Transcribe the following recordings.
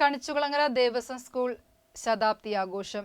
Kanichukulangara Devaswom school ശതാബ്ദി ആഘോഷം.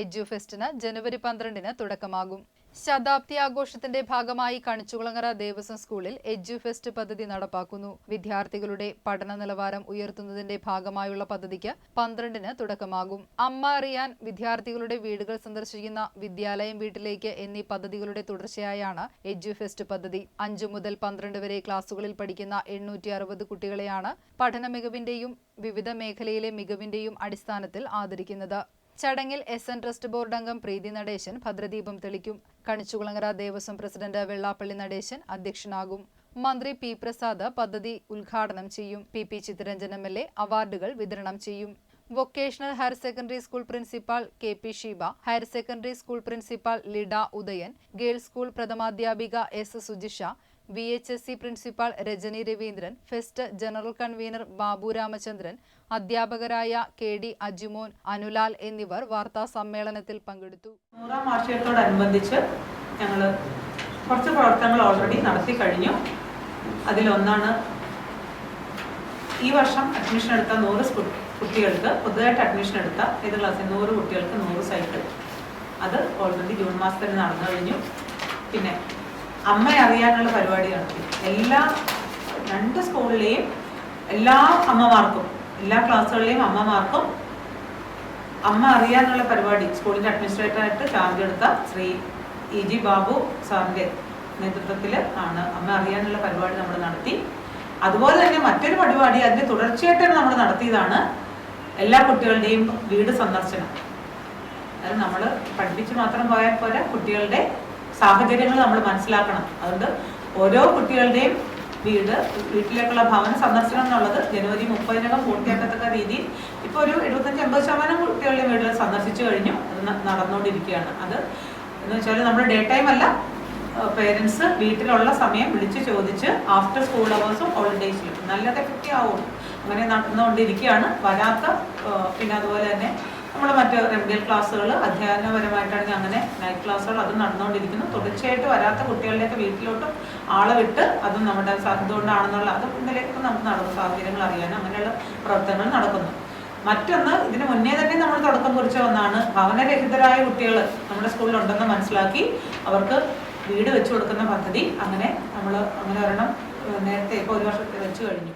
Edu ഫെസ്റ്റിന് ജനുവരി പന്ത്രണ്ടിന് തുടക്കമാകും. ശതാബ്ദി ആഘോഷത്തിന്റെ ഭാഗമായി കണിച്ചുകുളങ്ങര ദേവസ്വം സ്കൂളിൽ എഡ്യു ഫെസ്റ്റ് പദ്ധതി നടപ്പാക്കുന്നു. വിദ്യാർത്ഥികളുടെ പഠന നിലവാരം ഉയർത്തുന്നതിന്റെ ഭാഗമായുള്ള പദ്ധതിക്ക് പന്ത്രണ്ടിന് തുടക്കമാകും. അമ്മ അറിയാൻ വിദ്യാർത്ഥികളുടെ വീടുകൾ സന്ദർശിക്കുന്ന വിദ്യാലയം വീട്ടിലേക്ക് എന്നീ പദ്ധതികളുടെ തുടർച്ചയായാണ് എഡ്യു ഫെസ്റ്റ് പദ്ധതി. അഞ്ചു മുതൽ പന്ത്രണ്ട് വരെ ക്ലാസുകളിൽ പഠിക്കുന്ന എണ്ണൂറ്റി അറുപത് കുട്ടികളെയാണ് പഠന മികവിന്റെയും വിവിധ മേഖലയിലെ മികവിന്റെയും അടിസ്ഥാനത്തിൽ ആദരിക്കുന്നത്. ചടങ്ങിൽ എസ് എൻ ട്രസ്റ്റ് ബോർഡ് അംഗം പ്രീതി നടേശൻ ഭദ്രദീപം തെളിക്കും. കണിച്ചുകുളങ്ങര ദേവസ്വം പ്രസിഡന്റ് വെള്ളാപ്പള്ളി നടേശൻ അധ്യക്ഷനാകും. മന്ത്രി പി പ്രസാദ് പദ്ധതി ഉദ്ഘാടനം ചെയ്യും. P P Chittaranjan M L A അവാർഡുകൾ വിതരണം ചെയ്യും. Vocational higher secondary school principal K P Sheeba higher secondary school principal Lida Udayan girls school പ്രഥമാധ്യാപിക S Sujisha V H S C principal Rajani Raveendran fest general convener Babu Ramachandran അധ്യാപകരായ K D Ajimon Anulal എന്നിവർ വാർത്താ സമ്മേളനത്തിൽ പങ്കെടുത്തു. നൂറാം വാർഷികത്തോടനുബന്ധിച്ച് ഞങ്ങൾ കുറച്ച് പ്രവർത്തനങ്ങൾ ഓൾറെഡി നടത്തി കഴിഞ്ഞു. അതിലൊന്നാണ് ഈ വർഷം അഡ്മിഷൻ എടുത്ത നൂറ് കുട്ടികൾക്ക് പുതുതായിട്ട് അഡ്മിഷൻ എടുത്ത ഏത് ക്ലാസ്സിൽ നൂറ് കുട്ടികൾക്ക് നൂറ് സൈക്കിൾ അത് ഓൾറെഡി ജൂൺ മാസത്തിൽ നടന്നു കഴിഞ്ഞു. പിന്നെ അമ്മ അറിയാനുള്ള പരിപാടി നടത്തി എല്ലാ രണ്ട് സ്കൂളിലെയും എല്ലാ അമ്മമാർക്കും എല്ലാ ക്ലാസ്സുകളിലെയും അമ്മമാർക്കും അമ്മ അറിയാനുള്ള പരിപാടി. സ്കൂളിന്റെ അഡ്മിനിസ്ട്രേറ്ററായിട്ട് ചാർജ് എടുത്ത ശ്രീ ഇ ജി ബാബു സാറിന്റെ നേതൃത്വത്തിൽ ആണ് അമ്മ അറിയാനുള്ള പരിപാടി നമ്മൾ നടത്തി. അതുപോലെ തന്നെ മറ്റൊരു പരിപാടി അതിന്റെ തുടർച്ചയായിട്ടാണ് നമ്മൾ നടത്തിയതാണ് എല്ലാ കുട്ടികളുടെയും വീട് സന്ദർശനം. അത് നമ്മൾ പഠിപ്പിച്ച് മാത്രം പോയാൽ പോരാ കുട്ടികളുടെ സാഹചര്യങ്ങൾ നമ്മൾ മനസ്സിലാക്കണം. അതുകൊണ്ട് ഓരോ കുട്ടികളുടെയും വീട് വീട്ടിലേക്കുള്ള ഭവന സന്ദർശനം എന്നുള്ളത് ജനുവരി മുപ്പതിനകം പൂർത്തിയാക്കത്തക്ക രീതിയിൽ ഇപ്പോൾ ഒരു എഴുപത്തഞ്ച് എൺപത് ശതമാനം കുട്ടികളുടെ വീടുകൾ സന്ദർശിച്ചു കഴിഞ്ഞു. നടന്നുകൊണ്ടിരിക്കുകയാണ്. അത് എന്ന് വെച്ചാൽ നമ്മൾ ഡേ ടൈം അല്ല. പേരൻസ് വീട്ടിലുള്ള സമയം വിളിച്ചു ചോദിച്ച് ആഫ്റ്റർ സ്കൂൾ അവേഴ്സും ഹോളിഡേയ്സിലും നല്ലത് എഫക്റ്റീവ് ആവും അങ്ങനെ നടന്നുകൊണ്ടിരിക്കുകയാണ്. വരാത്ത പിന്നെ അതുപോലെ തന്നെ നമ്മൾ മറ്റ് റെമഡിയൽ ക്ലാസ്സുകൾ അധ്യയനപരമായിട്ടാണെങ്കിൽ അങ്ങനെ നൈറ്റ് ക്ലാസ്സുകൾ അതും നടന്നുകൊണ്ടിരിക്കുന്നു. തുടർച്ചയായിട്ട് വരാത്ത കുട്ടികളുടെയൊക്കെ വീട്ടിലോട്ട് ആളെ വിട്ട് അതും നമ്മുടെ എന്തുകൊണ്ടാണെന്നുള്ള അതും ഇന്നലേക്ക് നമുക്ക് നടന്ന സാഹചര്യങ്ങൾ അറിയാനും അങ്ങനെയുള്ള പ്രവർത്തനങ്ങൾ നടക്കുന്നു. മറ്റൊന്ന് ഇതിന് മുന്നേ തന്നെ നമ്മൾ തുടക്കം കുറിച്ച ഒന്നാണ് ഭവനരഹിതരായ കുട്ടികൾ നമ്മുടെ സ്കൂളിൽ ഉണ്ടെന്ന് മനസ്സിലാക്കി അവർക്ക് വീട് വെച്ചു കൊടുക്കുന്ന പദ്ധതി. അങ്ങനെ നമ്മൾ അങ്ങനെ ഒരെണ്ണം നേരത്തെ ഇപ്പോൾ ഒരു വർഷത്തെ വെച്ച് കഴിഞ്ഞു.